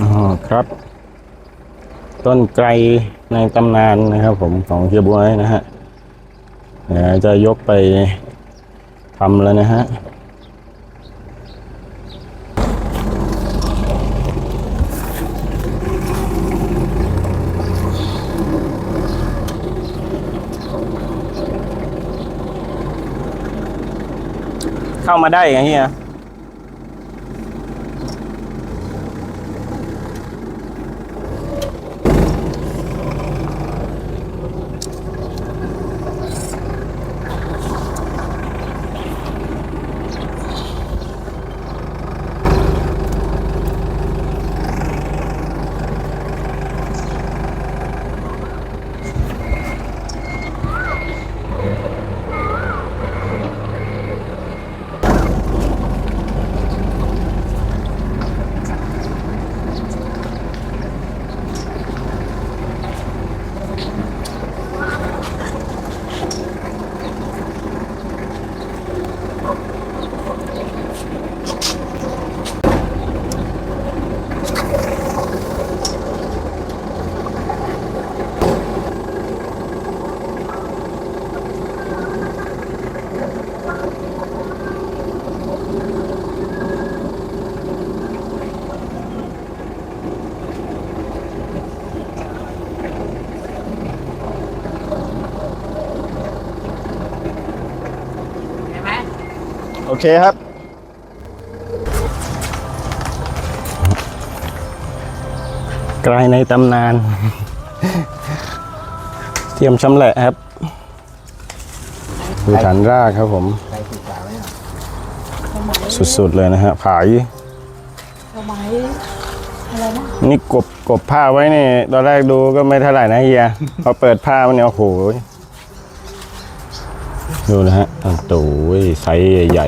อ๋อครับ ต้นไกรในตำนานนะครับ ผมของเฮียบวยนะฮะเดี๋ยวจะยกไปทำแล้วนะฮะเข้ามาได้ไงเฮีย โอเคครับไกลในตำนานเทียมชำแหละครับดูฐานรากครับผม สุดๆเลยนะฮะผายสมัยอะไรนะนี่กบกบผ้าไว้นี่ตอนแรกดูก็ไม่เท่าไหร่นะเฮียพอเปิดผ้ามันเนี่ยโอ้โห ดูนะฮะตั้งตูยไซส์ใหญ่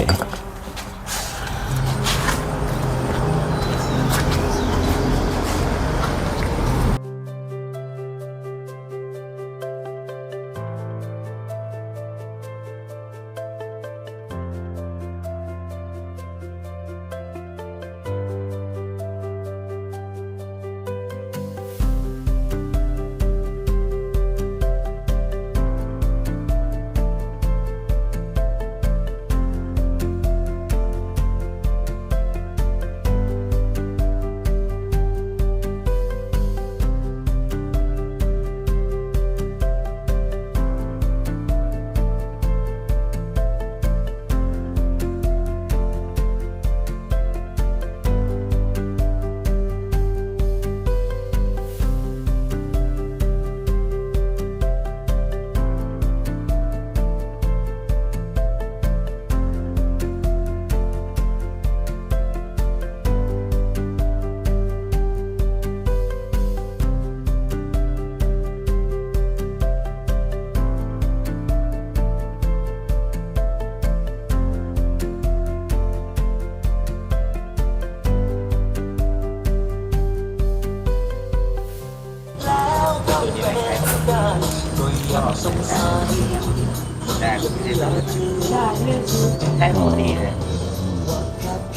ๆ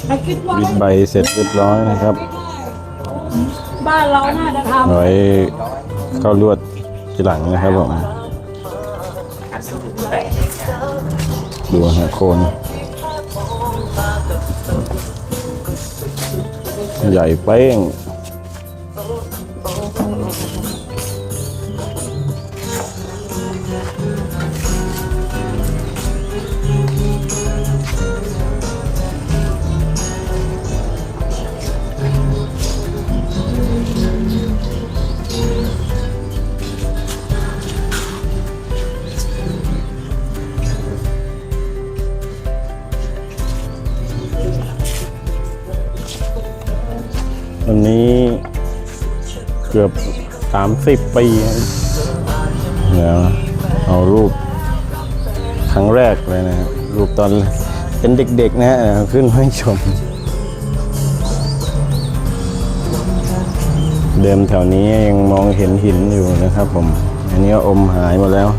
ใครคิดว่าวิดใบเสร็จเรียบร้อยนะครับ บ้านเราน่าจะทไว้เข้าลวดทีหลังนะครับผมดูฮะโคนใหญ่เป้ง วันนี้เกือบ30ปีเดี๋ยวเอารูปครั้งแรกเลยนะรูปตอนเป็นเด็กๆนะฮะขึ้นให้ชม เดิมแถวนี้ยังมองเห็นหินอยู่นะครับผม อันนี้ก็อมหายหมดแล้ว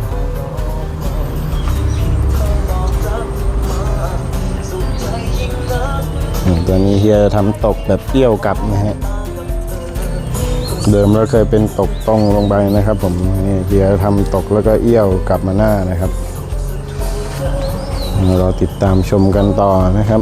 ตัวนี้เฮียทำตกแบบเกี่ยวกลับนะฮะ เดิมเราเคยเป็นตกตรงลงไปนะครับ ผมนี่เฮียทำตกแล้วก็เอี้ยวกลับมาหน้านะครับ เราติดตามชมกันต่อนะครับ